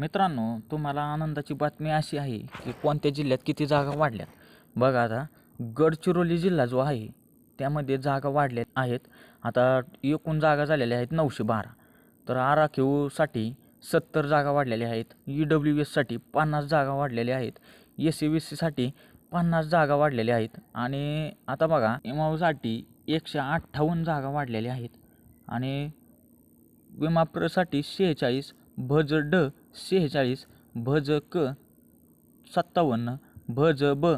मित्रांनो तुम्हाला आनंदाची बातमी अशी आहे की कोणत्या जिल्ह्यात किती जागा वाढल्यात? बघा आता गडचिरोली जिल्हा जो आहे त्यामध्ये जागा वाढल्या आहेत. आता एकूण जागा झालेल्या आहेत नऊशे बारा. तर आराखीवसाठी सत्तर जागा वाढलेल्या आहेत. ई डब्ल्यू एससाठी पन्नास जागा वाढलेल्या आहेत. एस सी बी सीसाठी पन्नास जागा वाढलेल्या आहेत. आणि आता बघा इमाऊसाठी एकशे अठ्ठावन्न जागा वाढलेल्या आहेत. आणि विमाप्रसाठी शेहेचाळीस भज ड सेहेचाळीस भज क सत्तावन्न भज ब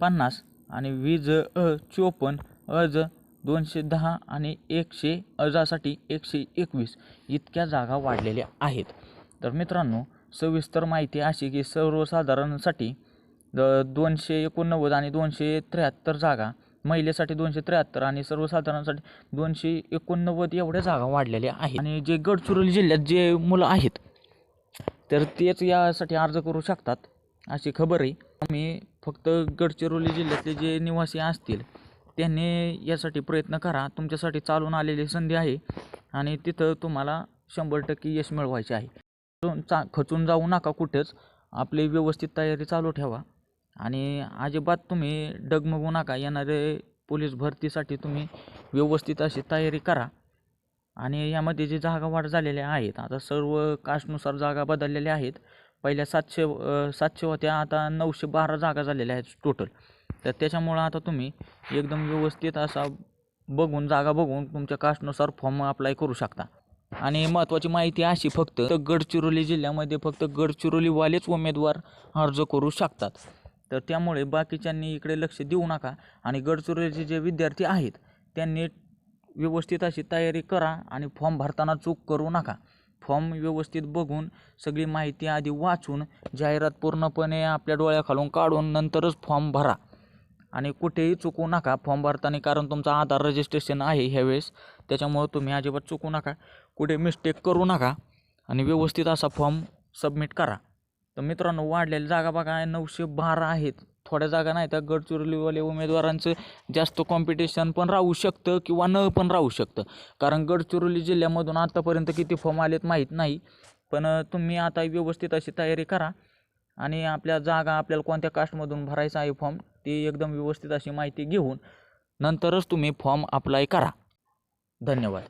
पन्नास आणि वीज अ चोपन्न अज दोनशे दहा आणि एकशे अजासाठी एकशे एकवीस इतक्या जागा वाढलेल्या आहेत. तर मित्रांनो सविस्तर माहिती अशी की सर्वसाधारणसाठी द दोनशे एकोणनव्वद आणि दोनशे त्र्याहत्तर जागा महिलेसाठी दोनशे त्र्याहत्तर आणि सर्वसाधारणसाठी दोनशे एकोणनव्वद एवढ्या जागा वाढलेल्या आहेत. आणि जे गडचिरोली जिल्ह्यात जे मुलं आहेत तर तेच यासाठी अर्ज करू शकतात अशी खबर आहे. आम्ही फक्त गडचिरोली जिल्ह्यातले जे निवासी असतील त्यांनी यासाठी प्रयत्न करा. तुमच्यासाठी चालून आलेली संधी आहे आणि तिथं तुम्हाला शंभर टक्के यश मिळवायचे आहे. चा खचून जाऊ नका कुठेच. आपली व्यवस्थित तयारी चालू ठेवा. आणि अजिबात तुम्ही डगमगू नका. येणारे पोलीस भरतीसाठी तुम्ही व्यवस्थित अशी तयारी करा. आणि यामध्ये जे जागा वाढ झालेल्या आहेत आता सर्व कास्टनुसार जागा बदललेल्या आहेत. पहिल्या सातशे सातशे होत्या आता नऊशे बारा जागा झालेल्या आहेत टोटल तर त्याच्यामुळं आता तुम्ही एकदम व्यवस्थित असा बघून जागा बघून तुमच्या कास्टनुसार फॉर्म अप्लाय करू शकता. आणि महत्त्वाची माहिती अशी फक्त तर गडचिरोली जिल्ह्यामध्ये फक्त गडचिरोलीवालेच उमेदवार अर्ज करू शकतात. तर त्यामुळे बाकीच्यांनी इकडे लक्ष देऊ नका आणि गडचिरोलीचे जे विद्यार्थी आहेत त्यांनी व्यवस्थित अशी तयारी करा आणि फॉर्म भरताना चूक करू नका. फॉर्म व्यवस्थित बघून सगळी माहिती आधी वाचून जाहिरात पूर्णपणे आपल्या डोळ्याखालून काढून नंतरच फॉर्म भरा. आणि कुठेही चुकू नका. फॉर्म भरताना कारण तुमचा आधार रजिस्ट्रेशन आहे ह्यावेळेस त्याच्यामुळं तुम्ही अजिबात चुकू नका. कुठे मिस्टेक करू नका आणि व्यवस्थित असा फॉर्म सबमिट करा. तर मित्रांनो वाढलेल्या जागा बघा नऊशे बारा आहेत. थोड्या जागा नाही तर गडचिरोलीवाले उमेदवारांचं जास्त कॉम्पिटिशन पण राहू शकतं किंवा न पण राहू शकतं. कारण गडचिरोली जिल्ह्यामधून आत्तापर्यंत किती फॉर्म आलेत माहीत नाही. पण तुम्ही आता व्यवस्थित अशी तयारी करा. आणि आपल्या जागा आपल्याला कोणत्या कास्टमधून भरायचा आहे फॉर्म ती एकदम व्यवस्थित अशी माहिती घेऊन नंतरच तुम्ही फॉर्म अप्लाय करा. धन्यवाद.